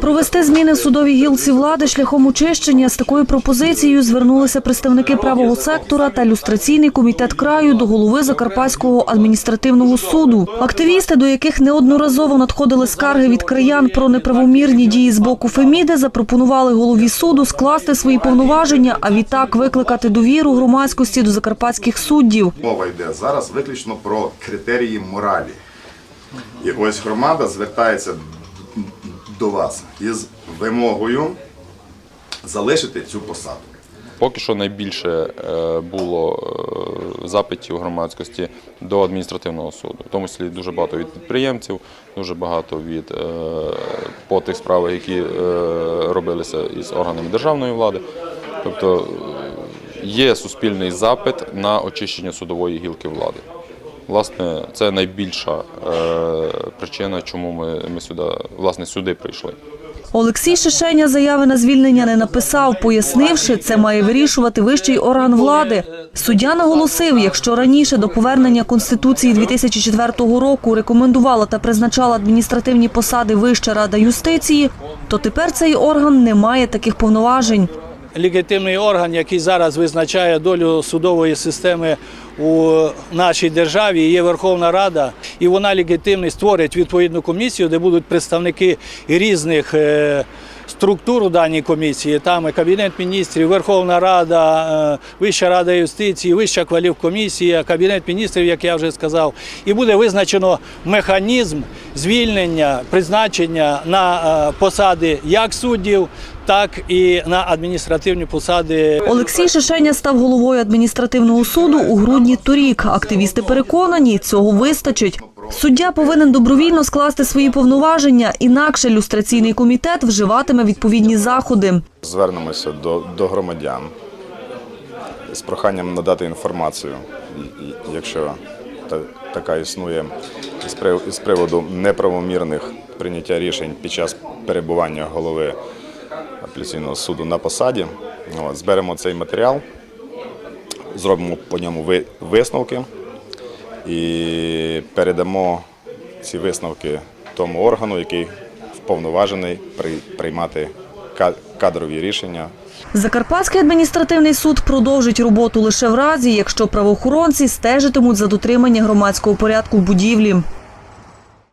Провести зміни в судовій гілці влади шляхом очищення з такою пропозицією звернулися представники правого сектора та люстраційний комітет краю до голови Закарпатського адміністративного суду. Активісти, до яких неодноразово надходили скарги від краян про неправомірні дії з боку Феміди, запропонували голові суду скласти свої повноваження, а відтак викликати довіру громадськості до закарпатських суддів. Мова йде зараз виключно про критерії моралі. І ось громада звертається до вас із вимогою залишити цю посаду. Поки що найбільше е, було е, запитів громадськості до адміністративного суду, в тому числі дуже багато від підприємців, дуже багато від е, по тих справах, які робилися із органами державної влади. Тобто є суспільний запит на очищення судової гілки влади. Власне, це найбільша е, причина, чому ми, ми сюди, власне, сюди прийшли. Олексій Шишеня заяви на звільнення не написав, пояснивши, це має вирішувати вищий орган влади. Суддя наголосив, якщо раніше до повернення Конституції 2004 року рекомендувала та призначала адміністративні посади Вища рада юстиції, то тепер цей орган не має таких повноважень. Легітимний орган, який зараз визначає долю судової системи у нашій державі, є Верховна Рада, і вона легітимний створить відповідну комісію, де будуть представники різних. Е, Структур даній комісії, там і Кабінет міністрів, Верховна Рада, е, Вища рада юстиції, Вища кваліфкомісія, Кабінет міністрів, як я вже сказав, і буде визначено механізм звільнення, призначення на е, посади як суддів, так і на адміністративні посади Олексій Шишеня став головою адміністративного суду у грудні торік. Активісти переконані, цього вистачить. Суддя повинен добровільно скласти свої повноваження, інакше люстраційний комітет вживатиме відповідні заходи. Звернемося до, до громадян з проханням надати інформацію, якщо та, така існує прив- із приводу неправомірних прийняття рішень під час перебування голови апеляційного суду на посаді. Зберемо цей матеріал, зробимо по ньому ви- висновки і передамо ці висновки тому органу, який вповноважений при- приймати ка- кадрові рішення Закарпатський адміністративний суд продовжить роботу лише в разі, якщо правоохоронці стежитимуть за дотримання громадського порядку в будівлі.